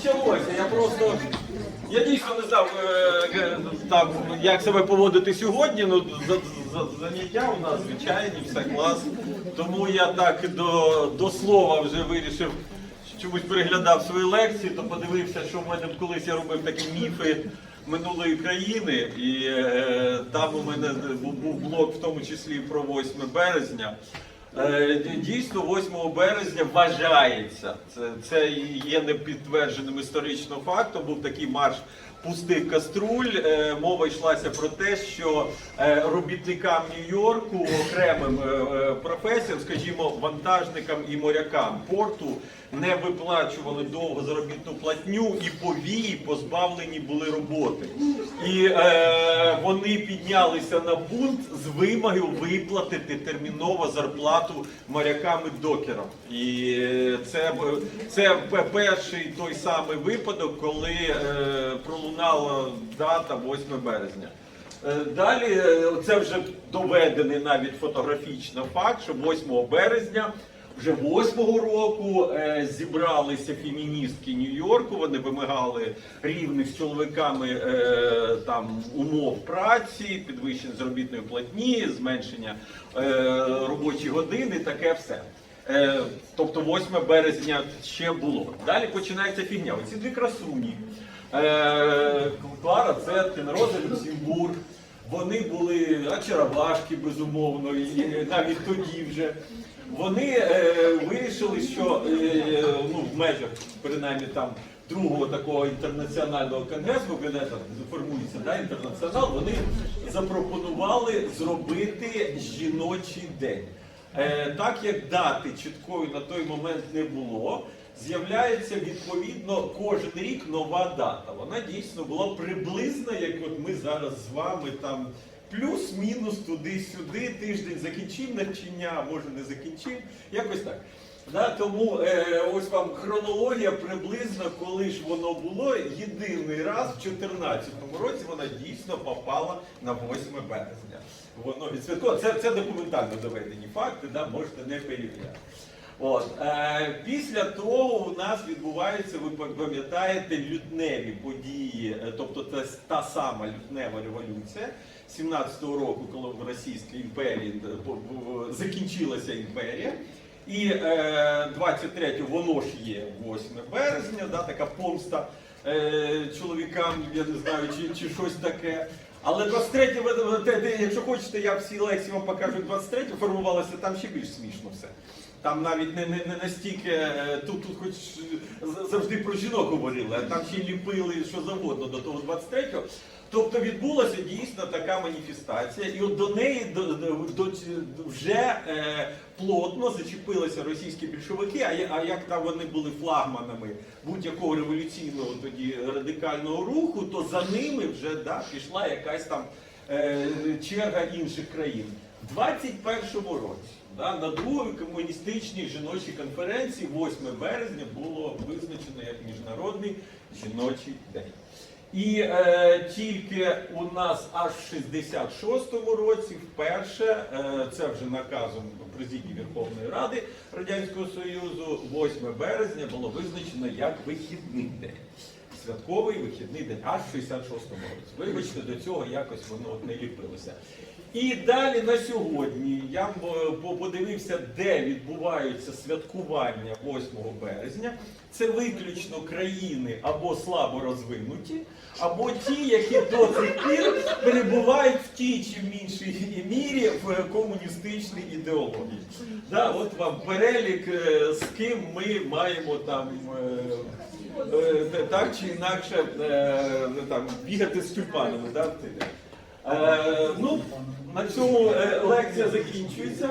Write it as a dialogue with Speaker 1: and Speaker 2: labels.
Speaker 1: почалося. Я просто. Я дійсно не знав, е, там, як себе поводити сьогодні. Ну, за, за, заняття у нас звичайні, все клас. Тому я так до, до слова вже вирішив, чомусь переглядав свої лекції, то подивився, що в мене колись я робив такі міфи минулої країни. І е, там у мене був блок, в тому числі про 8 березня. Е, Дійсно, 8 березня вважається. Це, це є непідтвердженим історично фактом. Був такий марш пустих каструль. Е, Мова йшлася про те, що е, робітникам Нью-Йорку, окремим професіям, скажімо, вантажникам і морякам порту не виплачували довго заробітну платню і повії позбавлені були роботи. І е, вони піднялися на бунт з вимогою виплатити терміново зарплату морякам і докерам. І е, це, це перший той самий випадок, коли е, пролунала дата 8 березня. Е, Далі це вже доведений навіть фотографічно факт, що 8 березня вже 8-го року е, зібралися феміністки Нью-Йорку. Вони вимагали рівних з чоловіками е, там умов праці, підвищення заробітної платні, зменшення е, робочі години, таке все. Е, тобто 8 березня ще було. Далі починається фігня. Оці дві красуні. Е, Клара Цеткін, Роза Люксембург. Вони були очаровашки, безумовно, і навіть тоді вже. Вони е, вирішили, що е, ну, в межах, принаймні там другого такого інтернаціонального конгресу, там формується да, інтернаціонал, вони запропонували зробити жіночий день. Е, так як дати чіткої на той момент не було, з'являється відповідно кожен рік нова дата. Вона дійсно була приблизна, як от ми зараз з вами там плюс-мінус туди-сюди, тиждень закінчив навчання, може не закінчив, якось так. Да, тому е, ось вам хронологія приблизно, коли ж воно було. Єдиний раз в 2014 році вона дійсно попала на 8 березня. Воно відсвятково. Це, це документально доведені факти, да, можете не перевіряти. От, е, після того у нас відбуваються, ви пам'ятаєте, лютневі події, е, тобто та, та сама лютнева революція 17-го року, коли в Російській імперії е, закінчилася імперія. І е, 23 воно ж є 8 березня, да, така помста е, чоловікам, я не знаю, чи, чи щось таке. Але 23, ви- ви- те- те, якщо хочете, я всі лекції вам покажу 23, формувалося там ще більш смішно все. Там навіть не, не, не настільки, е, тут, тут хоч завжди про жінок говорили, а там ще ліпили що завгодно до того 23-го. Тобто відбулася дійсно така маніфестація, і от до неї до, до, вже е, плотно зачепилися російські більшовики. А, а як там вони були флагманами будь-якого революційного тоді радикального руху, то за ними вже да, пішла якась там е, черга інших країн. В 21-му році да, на другій комуністичній жіночій конференції 8 березня було визначено як міжнародний жіночий день. І е, тільки у нас аж в 66-му році вперше, е, це вже наказом президії Верховної Ради Радянського Союзу, 8 березня було визначено як вихідний день. Святковий вихідний день, аж в 66-му році. Вибачте, до цього якось воно от не ліпилося. І далі на сьогодні я е, подивився, де відбуваються святкування 8 березня. Це виключно країни або слабо розвинуті, або ті, які до цих пір перебувають в тій чи в іншій мірі в комуністичній ідеології. Да, от вам перелік, е, з ким ми маємо там. Е, так чи інакше е, там, бігати з тюльпанами. Да. Е, ну, на цьому лекція закінчується.